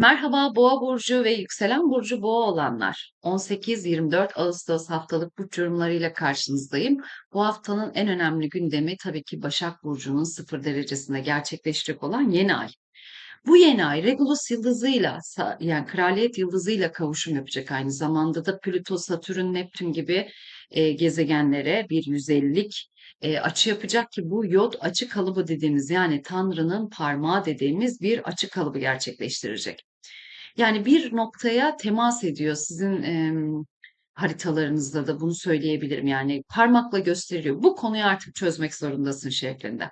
Merhaba Boğa burcu ve yükselen burcu Boğa olanlar. 18-24 Ağustos haftalık burç yorumlarıyla karşınızdayım. Bu haftanın en önemli gündemi tabii ki Başak burcunun sıfır derecesinde gerçekleşecek olan yeni ay. Bu yeni ay Regulus yıldızıyla yani kraliyet yıldızıyla kavuşum yapacak aynı zamanda da Plüto, Satürn, Neptün gibi e, gezegenlere bir 150'lik e, açı yapacak ki bu yod açı kalıbı dediğimiz yani Tanrı'nın parmağı dediğimiz bir açı kalıbı gerçekleştirecek. Yani bir noktaya temas ediyor sizin e, haritalarınızda da bunu söyleyebilirim. Yani parmakla gösteriyor. Bu konuyu artık çözmek zorundasın şeklinde.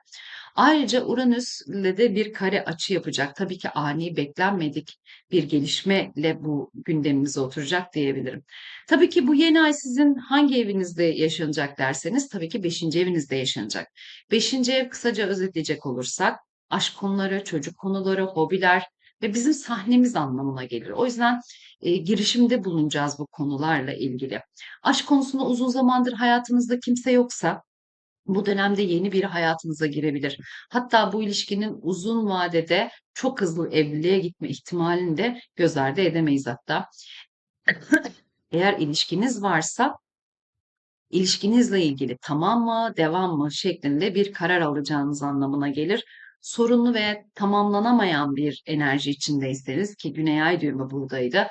Ayrıca Uranüs'le de bir kare açı yapacak. Tabii ki ani beklenmedik bir gelişmeyle bu gündemimize oturacak diyebilirim. Tabii ki bu yeni ay sizin hangi evinizde yaşanacak derseniz tabii ki 5. evinizde yaşanacak. 5. ev kısaca özetleyecek olursak aşk konuları, çocuk konuları, hobiler, ve bizim sahnemiz anlamına gelir. O yüzden e, girişimde bulunacağız bu konularla ilgili. Aşk konusunda uzun zamandır hayatınızda kimse yoksa bu dönemde yeni bir hayatınıza girebilir. Hatta bu ilişkinin uzun vadede çok hızlı evliliğe gitme ihtimalini de göz ardı edemeyiz hatta. Eğer ilişkiniz varsa ilişkinizle ilgili tamam mı, devam mı şeklinde bir karar alacağınız anlamına gelir sorunlu ve tamamlanamayan bir enerji içindeyseniz ki Güney Ay düğümü buradaydı.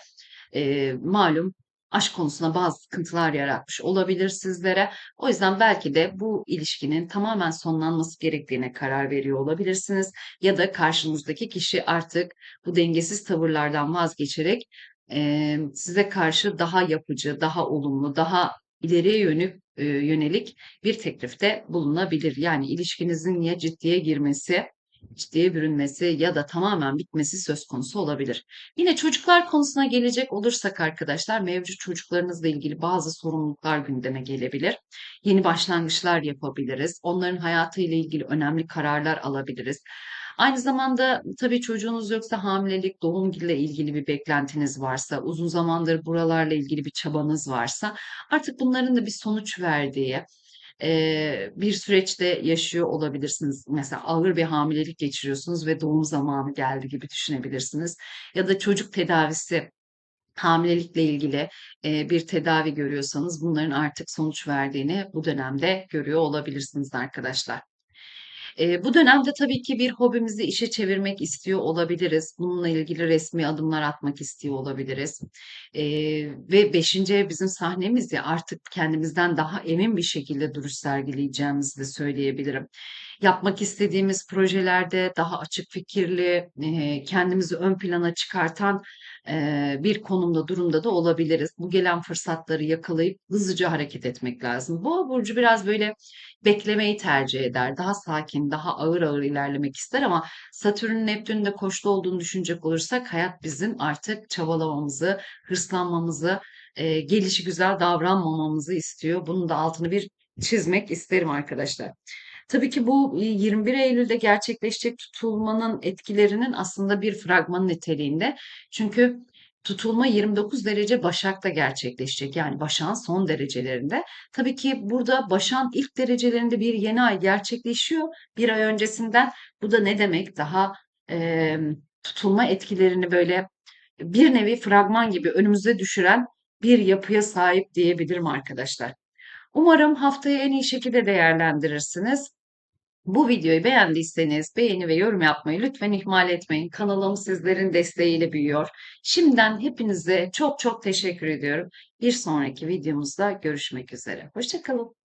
E, malum aşk konusunda bazı sıkıntılar yaratmış olabilir sizlere. O yüzden belki de bu ilişkinin tamamen sonlanması gerektiğine karar veriyor olabilirsiniz. Ya da karşınızdaki kişi artık bu dengesiz tavırlardan vazgeçerek e, size karşı daha yapıcı, daha olumlu, daha ileriye yönük, e, yönelik bir teklifte bulunabilir. Yani ilişkinizin ya ciddiye girmesi ciddiye bürünmesi ya da tamamen bitmesi söz konusu olabilir. Yine çocuklar konusuna gelecek olursak arkadaşlar mevcut çocuklarınızla ilgili bazı sorumluluklar gündeme gelebilir. Yeni başlangıçlar yapabiliriz. Onların hayatıyla ilgili önemli kararlar alabiliriz. Aynı zamanda tabii çocuğunuz yoksa hamilelik, doğum ile ilgili bir beklentiniz varsa, uzun zamandır buralarla ilgili bir çabanız varsa artık bunların da bir sonuç verdiği, bir süreçte yaşıyor olabilirsiniz. Mesela ağır bir hamilelik geçiriyorsunuz ve doğum zamanı geldi gibi düşünebilirsiniz. Ya da çocuk tedavisi hamilelikle ilgili bir tedavi görüyorsanız bunların artık sonuç verdiğini bu dönemde görüyor olabilirsiniz arkadaşlar. E, bu dönemde tabii ki bir hobimizi işe çevirmek istiyor olabiliriz. Bununla ilgili resmi adımlar atmak istiyor olabiliriz. E, ve beşinci bizim sahnemiz ya artık kendimizden daha emin bir şekilde duruş sergileyeceğimizi de söyleyebilirim. Yapmak istediğimiz projelerde daha açık fikirli, e, kendimizi ön plana çıkartan e, bir konumda, durumda da olabiliriz. Bu gelen fırsatları yakalayıp hızlıca hareket etmek lazım. Bu burcu biraz böyle beklemeyi tercih eder. Daha sakin, daha ağır ağır ilerlemek ister ama Satürn, Neptün'ün de koşlu olduğunu düşünecek olursak hayat bizim artık çabalamamızı, hırslanmamızı, e, gelişi güzel davranmamamızı istiyor. Bunun da altını bir çizmek isterim arkadaşlar. Tabii ki bu 21 Eylül'de gerçekleşecek tutulmanın etkilerinin aslında bir fragman niteliğinde. Çünkü tutulma 29 derece Başak'ta gerçekleşecek. Yani Başak'ın son derecelerinde. Tabii ki burada Başak'ın ilk derecelerinde bir yeni ay gerçekleşiyor bir ay öncesinden. Bu da ne demek? Daha e, tutulma etkilerini böyle bir nevi fragman gibi önümüze düşüren bir yapıya sahip diyebilirim arkadaşlar. Umarım haftayı en iyi şekilde değerlendirirsiniz. Bu videoyu beğendiyseniz beğeni ve yorum yapmayı lütfen ihmal etmeyin. Kanalım sizlerin desteğiyle büyüyor. Şimdiden hepinize çok çok teşekkür ediyorum. Bir sonraki videomuzda görüşmek üzere. Hoşçakalın.